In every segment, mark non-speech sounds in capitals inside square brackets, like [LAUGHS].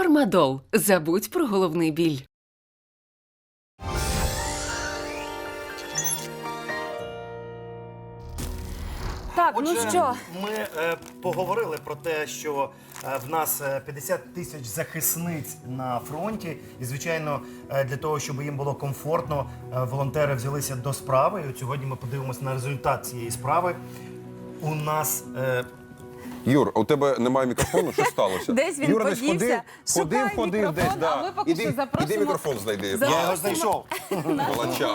Фармадол. Забудь про головний біль. Так, Отже, ну що, ми е, поговорили про те, що е, в нас е, 50 тисяч захисниць на фронті, і звичайно, е, для того, щоб їм було комфортно, е, волонтери взялися до справи. І от сьогодні ми подивимося на результат цієї справи. У нас е, Юр, у тебе немає мікрофону, що сталося? Десь він Юра подівся. ходив, ходив, Шукає ходив мікрофон, десь. Да. а ми поки іди, що запросимо- іди мікрофон знайди. Я його Запросимо. знайшов.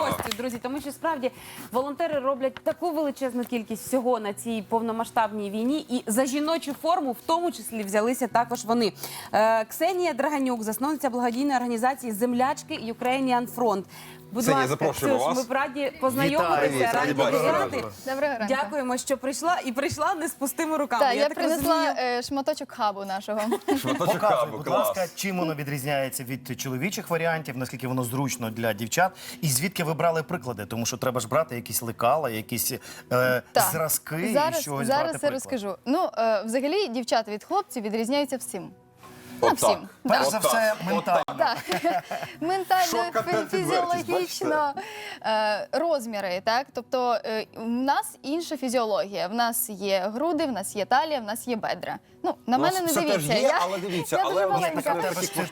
гостю, друзі, тому що справді волонтери роблять таку величезну кількість всього на цій повномасштабній війні, і за жіночу форму, в тому числі, взялися також вони. Е, Ксенія Драганюк, засновниця благодійної організації Землячки Ukrainian Front. Будь Ксенія, ласка, запрошуємо Ксюш, вас. ми б раді познайомитися, вітаю, раді бачити. довіряти. Доброго ранку. Дякуємо, що прийшла і прийшла не з пустими руками. Так, я, так принесла розумію. е, шматочок хабу нашого. Шматочок Показуй, каву, будь клас. ласка, чим воно відрізняється від чоловічих варіантів, наскільки воно зручно для дівчат, і звідки ви брали приклади, тому що треба ж брати якісь лекала, якісь е, Так. зразки і зараз щось зараз брати я приклад. розкажу. Ну, е, взагалі, дівчата від хлопців відрізняються всім. Ну, Отак. всім. Перш Отак. за все, ментально. Так, [LAUGHS] ментально, фізіологічно, е, розміри, так? Тобто е, в нас інша фізіологія. В нас є груди, в нас є талія, в нас є бедра. Ну, на мене не дивіться. я, але дивіться, але у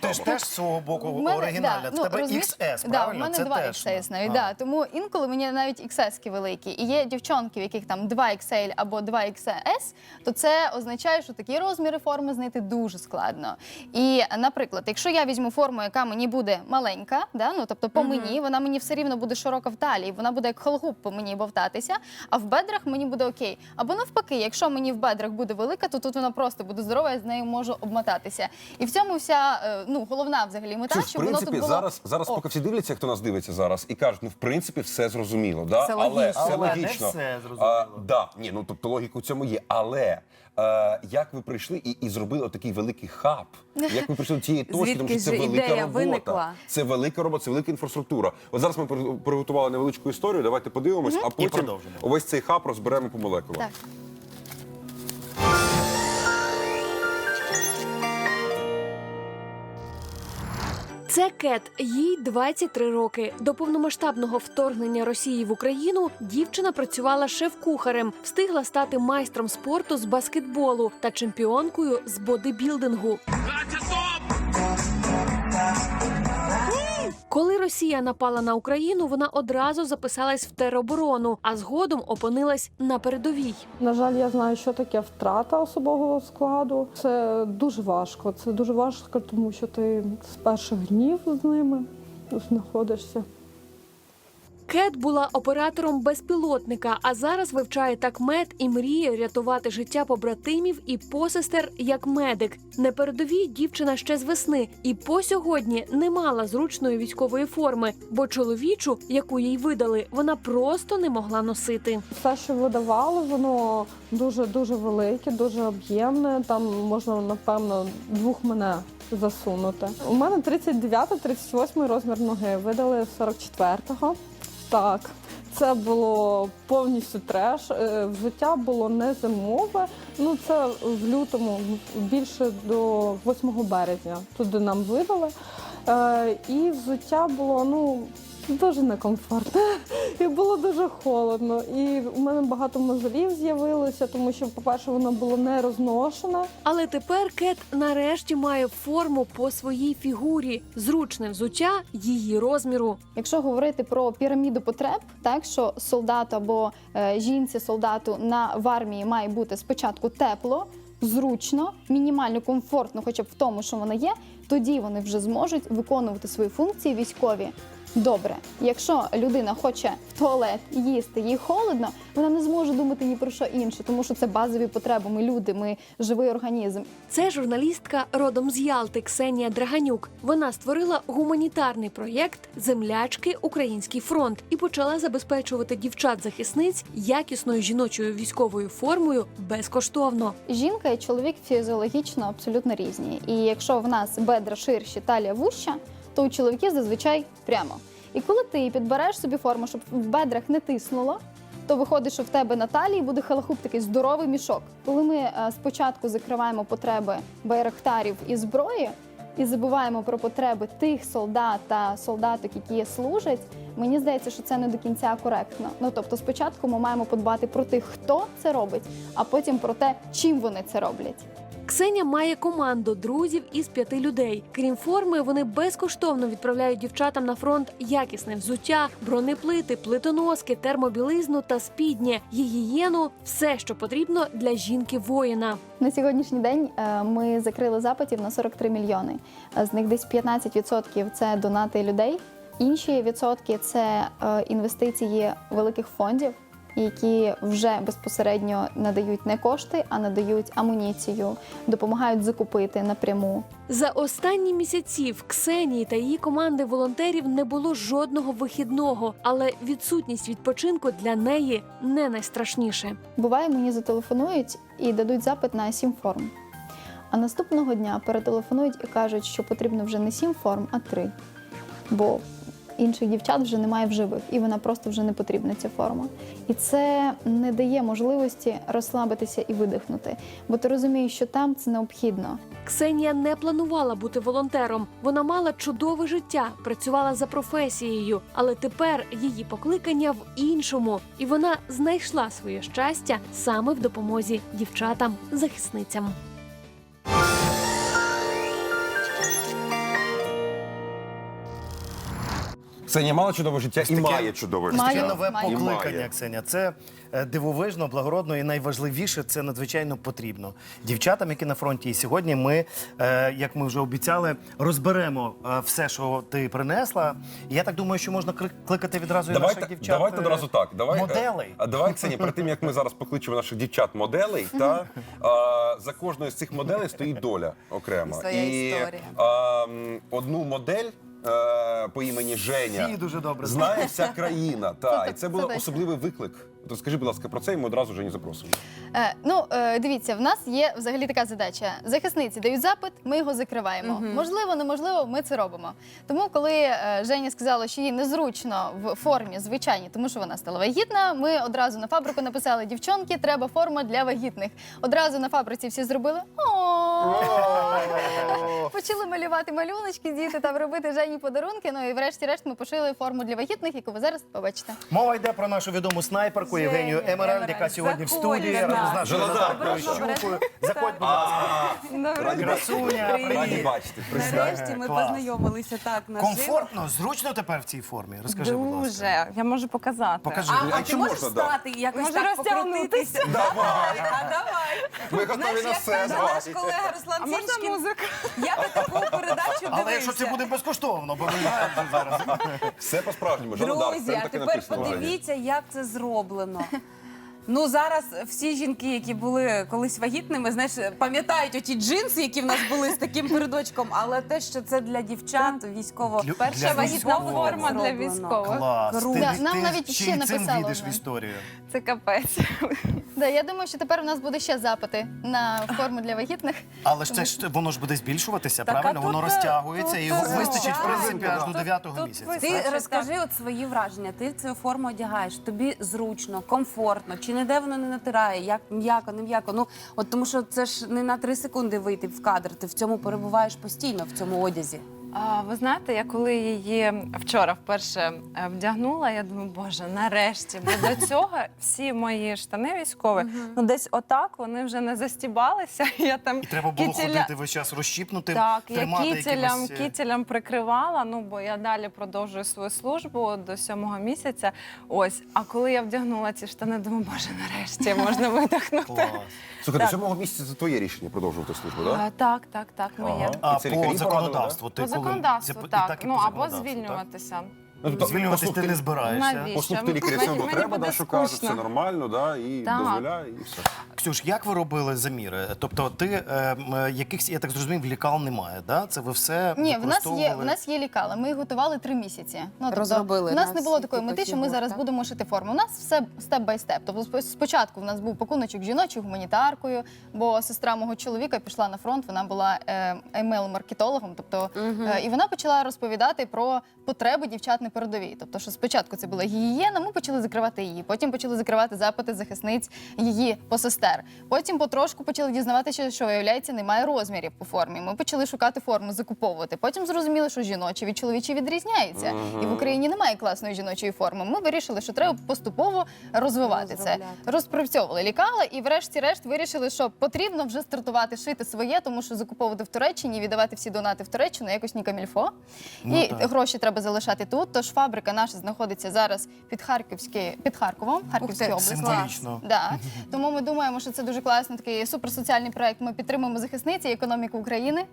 ти, ж теж з свого боку оригінальна. да, в ну, тебе XS, правильно? в мене 2 теж. XS навіть, Тому інколи мені навіть XS великі. І є дівчонки, в яких там 2 XL або 2 XS, то це означає, що такі розміри форми знайти дуже складно. І, наприклад, якщо я візьму форму, яка мені буде маленька, да, ну тобто по мені, вона мені все рівно буде широка в талії, вона буде як холгуп по мені бовтатися, а в бедрах мені буде окей. Або навпаки, якщо мені в бедрах буде велика, то тут вона просто буде здорова, я з нею можу обмотатися. І в цьому вся е, ну головна взагалі мета, Слухай, в щоб воно тут було зараз, зараз ок. поки всі дивляться, хто нас дивиться зараз, і кажуть, ну в принципі, все зрозуміло, да? Це але логічно. все Але не все зрозуміло. А, да, ні, ну тобто логіка в цьому є. Але е, як ви прийшли і, і зробили такий великий хаб? Як ви прийшли до цієї [LAUGHS] точки, тому що це ж велика ідея робота. виникла? Це велика робота, це велика інфраструктура. От зараз ми при- приготували невеличку історію. Давайте подивимось, а потім продовжимо. увесь цей хаб розберемо по молекулам. Так. Це Кет, їй 23 роки. До повномасштабного вторгнення Росії в Україну дівчина працювала шеф-кухарем, встигла стати майстром спорту з баскетболу та чемпіонкою з бодибілдингу. Коли Росія напала на Україну, вона одразу записалась в тероборону, а згодом опинилась на передовій. На жаль, я знаю, що таке втрата особового складу. Це дуже важко. Це дуже важко, тому що ти з перших днів з ними знаходишся. Кет була оператором безпілотника, а зараз вивчає такмет і мріє рятувати життя побратимів і посестер як медик. На передовій дівчина ще з весни і по сьогодні не мала зручної військової форми, бо чоловічу, яку їй видали, вона просто не могла носити. Все, що видавали, воно дуже дуже велике, дуже об'ємне. Там можна, напевно, двох мене засунути. У мене 39-38 розмір ноги. Видали 44-го. Так. Це було повністю треш. Е, Взуття було не зимове. Ну це в лютому, більше до 8 березня. Туди нам видали. Е, І взуття було ну дуже некомфортне. [LAUGHS] І було дуже холодно. І у мене багато мозолів з'явилося, тому що, по-перше, воно було не розношене. Але тепер Кет нарешті має форму по своїй фігурі, зручне взуття її розміру. Якщо говорити про піраміду потреб, так що солдату або е, жінці солдату на в армії має бути спочатку тепло, зручно, мінімально комфортно, хоча б в тому, що вона є, тоді вони вже зможуть виконувати свої функції військові. Добре, якщо людина хоче в туалет їсти, їй холодно, вона не зможе думати ні про що інше, тому що це базові потреби. Ми люди, ми живий організм. Це журналістка родом з Ялти Ксенія Драганюк. Вона створила гуманітарний проєкт Землячки Український фронт і почала забезпечувати дівчат-захисниць якісною жіночою військовою формою безкоштовно. Жінка і чоловік фізіологічно абсолютно різні. І якщо в нас бедра ширші, талія вуща, то у чоловіків зазвичай прямо. І коли ти підбереш собі форму, щоб в бедрах не тиснуло, то виходить, що в тебе на талії буде халахуп такий здоровий мішок. Коли ми е, спочатку закриваємо потреби байрактарів і зброї, і забуваємо про потреби тих солдат та солдаток, які служать, мені здається, що це не до кінця коректно. Ну тобто, спочатку ми маємо подбати про тих, хто це робить, а потім про те, чим вони це роблять. Ксеня має команду друзів із п'яти людей. Крім форми, вони безкоштовно відправляють дівчатам на фронт якісне взуття, бронеплити, плитоноски, термобілизну та спідні, гігієну все, що потрібно для жінки воїна. На сьогоднішній день е, ми закрили запитів на 43 мільйони. З них десь 15% – це донати людей. Інші відсотки це е, інвестиції великих фондів, які вже безпосередньо надають не кошти, а надають амуніцію, допомагають закупити напряму. За останні місяці в Ксенії та її команди волонтерів не було жодного вихідного, але відсутність відпочинку для неї не найстрашніше. Буває, мені зателефонують і дадуть запит на сім форм. А наступного дня перетелефонують і кажуть, що потрібно вже не сім форм, а три. Бо інших дівчат вже немає в живих, і вона просто вже не потрібна ця форма. І це не дає можливості розслабитися і видихнути, бо ти розумієш, що там це необхідно. Ксенія не планувала бути волонтером. Вона мала чудове життя, працювала за професією, але тепер її покликання в іншому, і вона знайшла своє щастя саме в допомозі дівчатам-захисницям. Ксенія мала чудове життя і має чудове життя. Таке нове покликання, Має. Ксеня. Це е, дивовижно, благородно і найважливіше це надзвичайно потрібно. Дівчатам, які на фронті, і сьогодні ми, е, як ми вже обіцяли, розберемо е, все, що ти принесла. І я так думаю, що можна кли- кликати відразу і наших дівчат. давайте одразу так. Давай, моделей. А давай, Ксенія, перед тим як ми зараз покличемо наших дівчат-моделей, та а, за кожною з цих моделей стоїть доля окрема. Своя і історія. а, одну модель. Е, По імені Женя Всі дуже добре знає вся країна. Та і це це був особливий виклик. То скажи, будь ласка, про це і ми одразу Жені запросимо. Е, ну, е, дивіться, в нас є взагалі така задача. Захисниці дають запит, ми його закриваємо. Можливо, неможливо, ми це робимо. Тому, коли е, Женя сказала, що їй незручно в формі звичайній, тому що вона стала вагітна, ми одразу на фабрику написали: дівчонки, треба форма для вагітних. Одразу на фабриці всі зробили о почали малювати малюночки, діти там робити Жені подарунки. Ну і врешті-решт ми пошили форму для вагітних, яку ви зараз побачите. Мова йде про нашу відому снайперку Женю Євгенію Емеральд, яка сьогодні в студії до разом з нашою. Наталкою Щукою. Заходь, будь ласка. Раді Красуня, Раді привіт. бачити. Нарешті ми Клас. познайомилися так наживо. Комфортно, зручно тепер в цій формі. Розкажи, будь ласка. Дуже. Я можу показати. Покажи. А, А ти чи можеш да? стати і якось Може так розтягнутися? покрутитися? Давай, а давай. Ми готові Знаєш, на як все. каже наш колега Руслан А можна музика? я би таку передачу Але якщо це буде безкоштовно, бо ми знаємо зараз. Все по-справжньому. Жанна Дарк, Друзі, прям а тепер написано подивіться, як це зроблено. зроблено. Ну зараз всі жінки, які були колись вагітними, знаєш, пам'ятають оті джинси, які в нас були з таким передочком, але те, що це для дівчат, військово Для Перша вагітна військових. форма для Зроблено. військових. Клас. Круто. Ти, Да, ти нам навіть ще ще й цим написали війдеш в історію. Це капець. Да, я думаю, що тепер у нас буде ще запити на форму для вагітних. Але ж це ж воно ж буде збільшуватися, Так, а правильно? Воно тут, розтягується тут і його це вистачить, в звичайно. принципі, аж до Тут- 9-го місяця. Ти розкажи от свої враження. Ти цю форму одягаєш, тобі зручно, комфортно, чи ніде воно не натирає, як м'яко, не м'яко. Ну от тому, що це ж не на три секунди вийти в кадр. Ти в цьому перебуваєш постійно в цьому одязі. А, ви знаєте, я коли її вчора вперше е, вдягнула, я думаю, боже, нарешті. Бо до [LAUGHS] цього всі мої штани військові, ну десь отак вони вже не застібалися. [LAUGHS] Я там І треба було кітеля- ходити весь час розщіпнутим, Так, я тримати кітелям, якимось, е, кітелям прикривала, ну бо я далі продовжую свою службу до сьомого місяця. Ось, а коли я вдягнула ці штани, думаю, боже, нарешті можна [LAUGHS] видихнути. Клас. Слухай, до Так. сьомого місяця це твоє рішення продовжувати службу, так? А, так, так, так, моє. А це лікарі по законодавству ти По коли? законодавству, Це- і так. і ну по або законодавству, так? звільнюватися. Ну, тобто, Звільнюватись ти послухати- не збираєшся. Навіщо? Послухати лікаря Мені- все одно мені треба, буде да, що кажуть, скучно. все нормально, да, і Так. дозволяє, і все. Ксюш, як ви робили заміри? Тобто, ти е, м, якихось, я так зрозумів, лікал немає, да? Це ви все Ні, в нас є в нас є лікала. Ми їх готували три місяці. Ну тобто, Розробили у нас на не було такої мети, що ми зараз так? будемо шити форму. У нас все степ бай степ. Тобто, спо- спочатку в нас був пакуночок жіночою гуманітаркою, бо сестра мого чоловіка пішла на фронт. Вона була е, емейл-маркетологом. Тобто, е, і вона почала розповідати про потреби дівчат на передовій. Тобто, що спочатку це була гігієна, ми почали закривати її. Потім почали закривати запити захисниць її посестер. Потім потрошку почали дізнаватися, що виявляється, немає розмірів по формі. Ми почали шукати форму, закуповувати. Потім зрозуміли, що жіночі від чоловічі відрізняються, і в Україні немає класної жіночої форми. Ми вирішили, що треба поступово розвивати це. Розпрацьовували лікала, і врешті-решт вирішили, що потрібно вже стартувати шити своє, тому що закуповувати в Туреччині, віддавати всі донати в Туреччину якось ні камільфо. і гроші треба залишати тут. Тож фабрика наша знаходиться зараз під Харківські, під Харковом, Харківській області. Да. Тому ми думаємо, що це дуже класно, такий суперсоціальний проект. Ми підтримуємо захисниці і економіку України.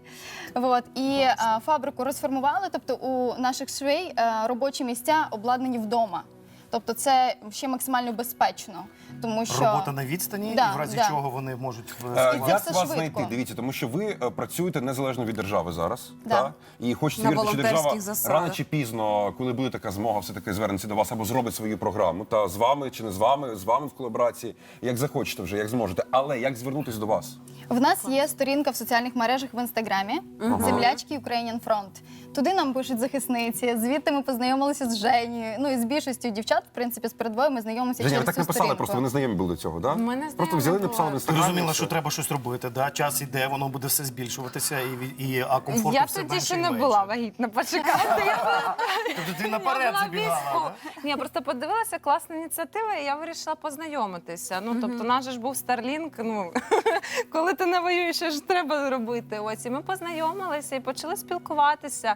Вот. І а, фабрику розформували. Тобто у наших швей а, робочі місця обладнані вдома. Тобто це ще максимально безпечно, тому що Робота на відстані, Да, і в разі да. чого вони можуть Е, сховати. Як все вас швидко. знайти? Дивіться, тому що ви е, працюєте незалежно від держави зараз. Да. Та? І хочеться На вірити, що держава волонтерських засадах. рано чи пізно, коли буде така змога, все таки звернеться до вас або зробить свою програму. Та з вами чи не з вами, з вами в колаборації, як захочете вже, як зможете. Але як звернутися до вас? В нас є сторінка в соціальних мережах в інстаграмі землячки Ukrainian Front. Туди нам пишуть захисниці. Звідти ми познайомилися з Женєю. Ну і з більшістю дівчат, в принципі, з передбою ми знайомимося Женя, ви через так цю написали, сторінку. просто ви не знайомі були до цього, да? Ми не Просто взяли, були. написали в інстаграмі. розуміла, що треба щось робити, да? час іде, воно буде все збільшуватися, і, від- і, а комфорту Я все тоді менше ще і не менше. була вагітна, почекайте. Я Тобто ти наперед була [LAUGHS] забігала? Ні, просто подивилася класна ініціатива, і я вирішила познайомитися. Ну тобто, наш же ж був Starlink, Ну [LAUGHS] коли ти не воюєш, що ж треба робити. Ось і ми познайомилися і почали спілкуватися.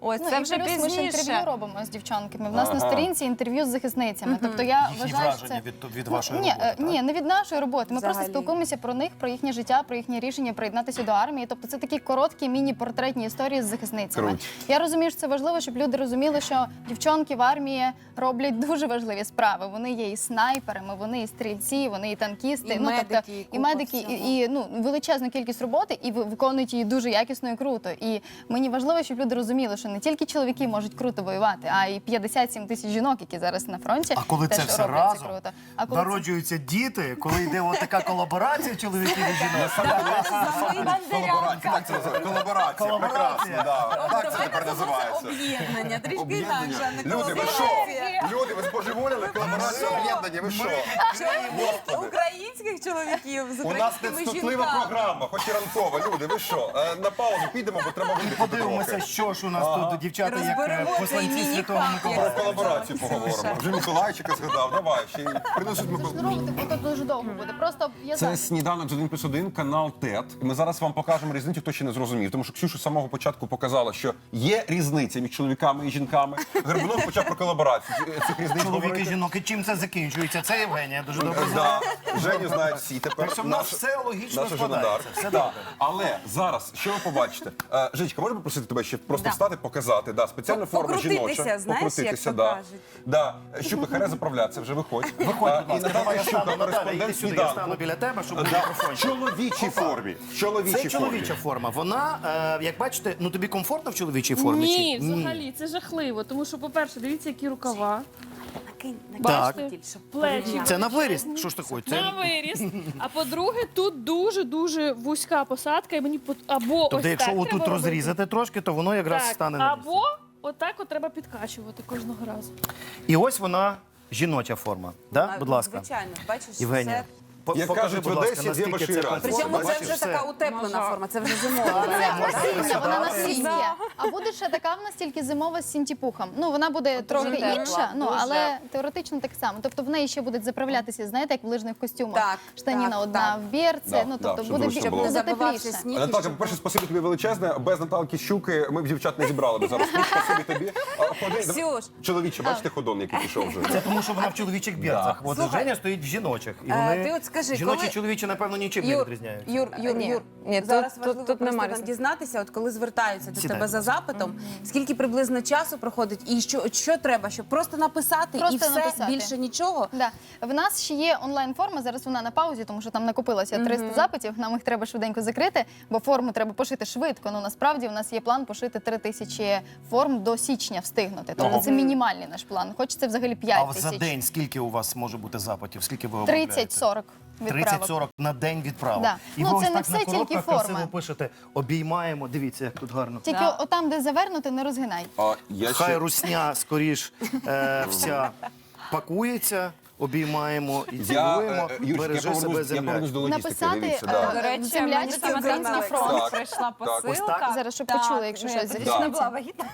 Ось Ну, це і вже плюс ми ж інтерв'ю робимо з дівчонками. В нас на Ага. сторінці інтерв'ю з захисницями. Тобто я Їхні вважаю, що враження це від, від Ну, вашої ні, роботи. е, так? ні, не від нашої роботи. Ми просто Взагалі. спілкуємося про них, про їхнє життя, про їхнє рішення приєднатися до армії. Тобто це такі короткі міні-портретні історії з захисницями. Круто. Я розумію, що це важливо, щоб люди розуміли, що дівчонки в армії роблять дуже важливі справи. Вони є і снайперами, вони і стрільці, вони і танкісти. І ну медики, тобто і і купа медики, всього. і, і ну величезну кількість роботи, і ви- виконують її дуже якісно і круто. І мені важливо, щоб люди розуміли, що не тільки чоловіки можуть круто воювати, а й 57 тисяч жінок, які зараз на фронті. А коли це все разом, круто. А коли це народжуються діти, коли йде от така колаборація чоловіків і жінок. Колаборація. Колаборація, прекрасно. Так це тепер називається. Об'єднання, трішки інакше, Люди, ви що? Люди, ви збожеволіли? Колаборація, об'єднання, ви що? Українських чоловіків з У нас українськими нецнотлива жінками. програма, хоч і ранкова. Люди, ви що? Е, На паузу підемо, бо треба випити Подивимося, трохи. що ж у нас тут дівчата, як е, Розберемо цей посланці Святого міні-хаб, Про Миколая. колаборацію поговоримо. Вже Миколайчика згадав. Давай, ще й приносить Миколай. зробити, бо то дуже довго буде. Просто я Це сніданок з 1 плюс 1, канал ТЕТ. І Ми зараз вам покажемо різницю, хто ще не зрозумів. Тому що Ксюша з самого початку показала, що є різниця між чоловіками і жінками. Горбунов почав про колаборацію ці- цих різниць Чоловіки і говорити. жінок, і чим це закінчується? Це Євгенія дуже добре знає. Да. Женю знають всі тепер. Так що в нас все логічно наша складається, все добре. Але зараз, що ви побачите? Е, Женечка, можна попросити тебе ще просто встати, показати? Да, спеціальна форма покрутитися, жіноча. знаєш, як то да. кажуть. Да. Щупи, харе заправлятися, вже виходь. Виходь, будь Е, ласка, давай я Щука, стану, Наталя, сюди, я стану біля тебе, щоб був Да, мікрофон. в чоловічій формі. В чоловічій Це чоловіча форма. Вона, е, як бачите, ну тобі комфортно в чоловічій формі? Ні, чи? взагалі, це жахливо. Тому що, по-перше, дивіться, які рукава. Накинь, накинь. Бачите, щоб плечі. Це на виріст. Що ж таке? На Це... виріс. А по-друге, тут дуже-дуже вузька посадка, і мені пот- або ось Тобто, якщо так отут треба робити. розрізати трошки, то воно якраз так, стане на місце. або отак от треба підкачувати кожного разу. І ось вона жіноча форма. Да? А, Будь ласка. Звичайно, бачиш, Євгенія. все. Як покажи, кажуть в ласка, Одесі, наскільки де це ваші комфортно. Причому це Бачиш, вже все. така утеплена форма, це вже зимова. Дивіться, вона на сказати. світі. А буде ще така в нас тільки зимова з сінтіпухом. Ну вона буде трохи тепла, інша, ну дуже. але теоретично так само. Тобто в неї ще будуть заправлятися, знаєте, як в лижних костюмах. Так, Штаніна так, одна так. в бірці. Да, ну да, тобто щоб буде зручно було. буде тепліше. сніг. і Наталка, щоб- по-перше, спасибі тобі величезне. Без Наталки Щуки ми б дівчат не зібрали б зараз. Тут Спасибі тобі. А, ходи, Ксюш. Чоловіче, бачите ходон, який пішов вже. Це тому, що вона в чоловічих бірцах. От Слухай, Женя стоїть в жіночих. І е, вони ти от скажи, жіночі коли- чоловічі, напевно, нічим не Юр, відрізняються. Юр, Юр, Ні. Юр, Ні, зараз тут- важливо тут просто нема там різниці. дізнатися, от коли звертаються до Сідай, тебе за будь запитом, скільки приблизно часу проходить і що, що треба, щоб просто написати Просто і все, написати. більше нічого. Да. В нас ще є онлайн-форма, зараз вона на паузі, тому що там накопилося 300 запитів, нам їх треба швиденько закрити, бо форму треба пошити швидко. Ну насправді в нас є план пошити 3 тисячі форм до січня встигнути. Тобто Ого. це мінімальний наш план. Хочеться взагалі 5 А тисяч. за день скільки у вас може бути запитів? Скільки ви обробляєте? 30-40. Відправок. 30-40 на день відправок. Да. І Ну, ви це ось не так на тільки коробках форма. красиво пишете, обіймаємо. Дивіться, як тут гарно. Тільки Да. отам, де завернути, не розгинай. А я Хай ще... русня скоріш е, вся пакується, обіймаємо і Я, цілуємо, е, Юрчик, я бережи себе повернусь, я земля. повернусь до логістики. Написати, Дивіться, е, да. До речі, землячки мені саме український фронт. Так, прийшла. Ось посилка. так? Зараз, щоб почули, якщо щось Я завісно. не була вагітна.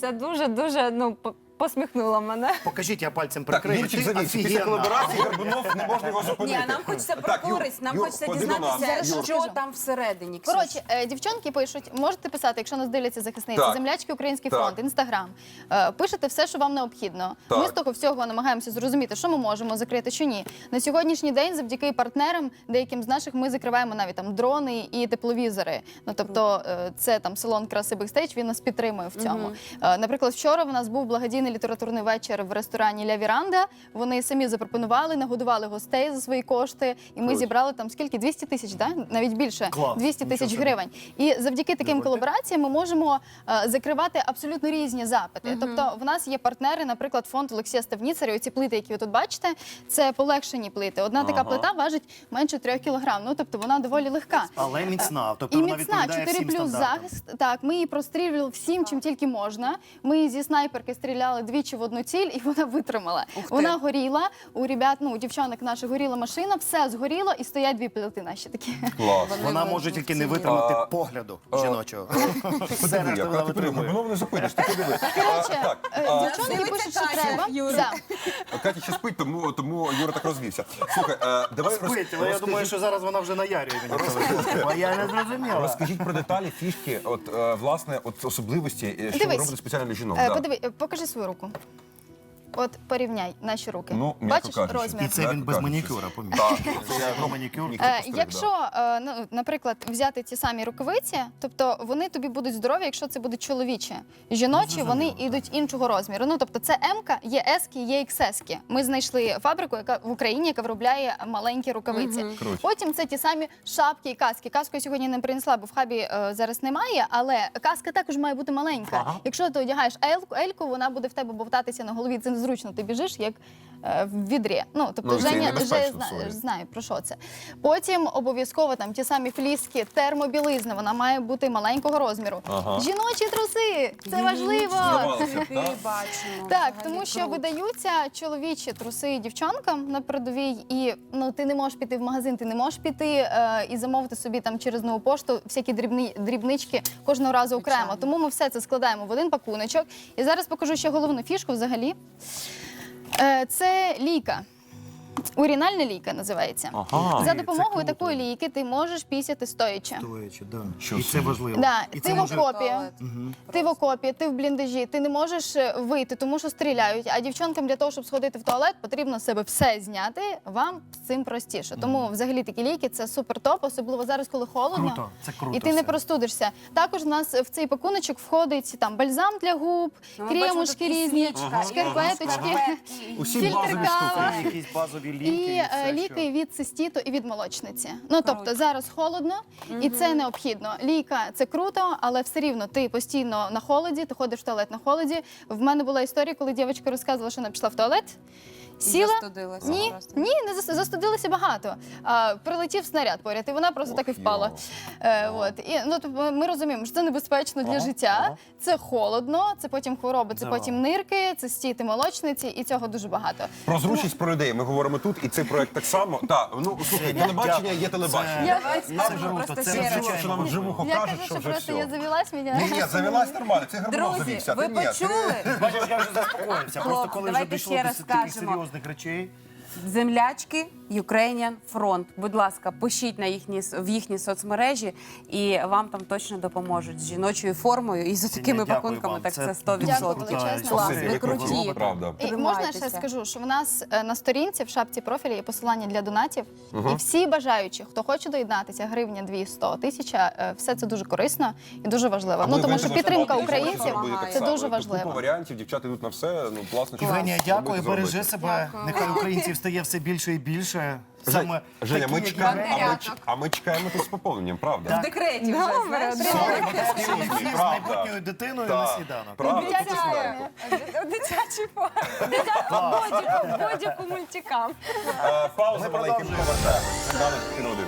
Це дуже-дуже ну, по- посміхнуло мене. Покажіть, я пальцем Так, прикрию. Юрчик Ти завівся. Після офігенна. колаборації Горбунов не можна його зупинити. Ні, нам хочеться про Так, Юр, користь, нам Юр, хочеться ходи до нас. дізнатися, Юр. що там всередині. Ксюш. Коротше, е, дівчонки пишуть, можете писати, якщо нас дивляться захисниці, Так. землячки Український Так. фронт, інстаграм. Е, Пишете все, що вам необхідно. Так. Ми з того всього намагаємося зрозуміти, що ми можемо закрити, що ні. На сьогоднішній день, завдяки партнерам, деяким з наших ми закриваємо навіть там дрони і тепловізори. Ну тобто, е, це там салон краси Бекстейдж, він нас підтримує в цьому. Е, Наприклад, вчора в нас був благодійний літературний вечір в ресторані Ля Віранда. Вони самі запропонували, нагодували гостей за свої кошти, і ми Круто. зібрали там скільки 200 тисяч, да? навіть більше Клас. 200 тисяч гривень. І завдяки таким колабораціям ми можемо е, закривати абсолютно різні запити. Тобто, в нас є партнери, наприклад, фонд Олексія Ставніцаря. Оці плити, які ви тут бачите, це полегшені плити. Одна така плита важить менше 3 кілограм. Ну тобто вона доволі легка. Але міцна, тобто І вона міцна, 4 плюс захист. Так, ми її прострілювали всім, чим тільки можна. Ми зі снайперки стріляли двічі в одну ціль, і вона витримала. Вона горіла. У ребят, ну у дівчонок наших горіла машина, все згоріло, і стоять дві плити наші такі. Клас. Вона може тільки не витримати А, погляду а, жіночого. Все Подиви, решта як вона ти подиви, витримує. Горбунов не зупиниш, ти подиви. [LAUGHS] Коротше, Так, е, а, дівчонки пишуть, що треба. Да. Катя ще спить, тому, тому Юра так розвівся. Слухай, е, давай роз- Спить, але я думаю, що зараз вона вже наярює мені. Бо я не зрозуміла. Розкажіть про деталі, фішки, от е, власне, от особливості, е, що ви Дивись. робите спеціально для жінок. Е, да. Подиви, е, покажи свою руку. От порівняй наші руки. Ну, м'яко Бачиш кажучи. розмір? І це він без манікюра, поміть. Так, це я Ну, манікюр. Е, якщо, е, ну, наприклад, взяти ті самі рукавиці, тобто вони тобі будуть здорові, якщо це будуть чоловічі. Жіночі вони йдуть іншого розміру. Ну тобто, це М, є С, є XS. Ми знайшли фабрику, яка в Україні, яка виробляє маленькі рукавиці. Круто. Потім це ті самі шапки і каски. Каску я сьогодні не принесла, бо в хабі е, зараз немає, але каска також має бути маленька. Якщо ти одягаєш ельку, ельку, вона буде в тебе бовтатися на голові. Це незручно. Ти біжиш як е, в відрі. Ну тобто, Ну, це і Женя, небезпечно, Женя зна- sorry. знаю про що це. Потім обов'язково там ті самі фліски, термобілизна, вона має бути маленького розміру. Ага. Жіночі труси, це важливо. Здавалося б, Ти так? бачимо. Так, тому що видаються чоловічі труси дівчонкам на передовій, і ну ти не можеш піти в магазин, ти не можеш піти е, і замовити собі там через нову пошту всякі дрібні дрібнички кожного разу окремо. Звичайно. Тому ми все це складаємо в один пакуночок. І зараз покажу ще головну фішку взагалі. Е, це лійка. Урінальна лійка називається. Ага. За допомогою такої лійки ти можеш пісяти стоячи. Стоячи, да. Що І це собі. важливо. Да, І ти це в може... окопі, ти в окопі, ти в бліндажі, ти не можеш е, вийти, тому що стріляють. А дівчонкам для того, щоб сходити в туалет, потрібно з себе все зняти. Вам з цим простіше. Тому взагалі такі ліки це супер топ, особливо зараз, коли холодно. Круто, це круто І ти не простудишся. Також в нас в цей пакуночок входить там бальзам для губ, Ну, кремушки різні, шкарпеточки. [LAUGHS] Усі Фільтр базові кава. штуки. Якісь базові ліки. І е, все, ліки що. від цистіту і від молочниці. Ну тобто зараз холодно, і це необхідно. Ліка це круто, але все рівно ти постійно на холоді, ти ходиш в туалет на холоді. В мене була історія, коли дівчинка розказувала, що вона пішла в туалет. Сіла, застудилася ні, просто. ні, не зас- застудилися багато. А, прилетів снаряд поряд, і вона просто так і Ох, впала. йо. Е, от. І, ну, тобто ми розуміємо, що це небезпечно для Ага, життя, ага. це холодно, це потім хвороби, це Да. потім нирки, це стіти молочниці, і цього дуже багато. Про зручність про людей ми говоримо тут, і цей проект так само. Так, ну слухай, телебачення є телебачення. Це- Я- Це Скажемо круто, просто це звичайно Що нам важливо. Я кажуть, кажу, що що вже просто все. я завелась мене. Ні, ні, завелась нормально, це Друзі, завівся. ви Ти ні, ти- почули? Бачиш, я вже заспокоївся. Просто Хлопці, коли вже давайте дійшло ще до раз таких скажемо. Серйозних речей. Землячки Ukrainian Front. Будь ласка, пишіть на їхні в їхні соцмережі, і вам там точно допоможуть з жіночою формою і за такими Дякую пакунками. вам. Так Це це 100%. Дякую величезне. Клас, ви круті. Правда. І можна Тримайтеся. ще скажу, що в нас е, на сторінці в шапці профілі є посилання для донатів. І всі бажаючі, хто хоче доєднатися, гривня 200, 100, тисяча, е, все це дуже корисно і дуже важливо. А ну тому що підтримка українців це дуже важливо. Купа варіантів, дівчата йдуть на все. Ну класно, що Євгенія, дякую, зробити. бережи себе. Нехай [LAUGHS] українців стає все більше і більше. Саме Женя, такі, ми як чекаємо, а ми, ч- а ми чекаємо тут з поповненням, правда? Так. В декреті вже, знаєш. Ми Серйозно, з правда. майбутньою дитиною на Так, сніданок. Правда, Дитяча тут і армія. зверху. дитячій формі. Бодіку, бодіку мультикам. Е, Пауза маленька, ми продовжуємо. повертаємося. Далі кіно один.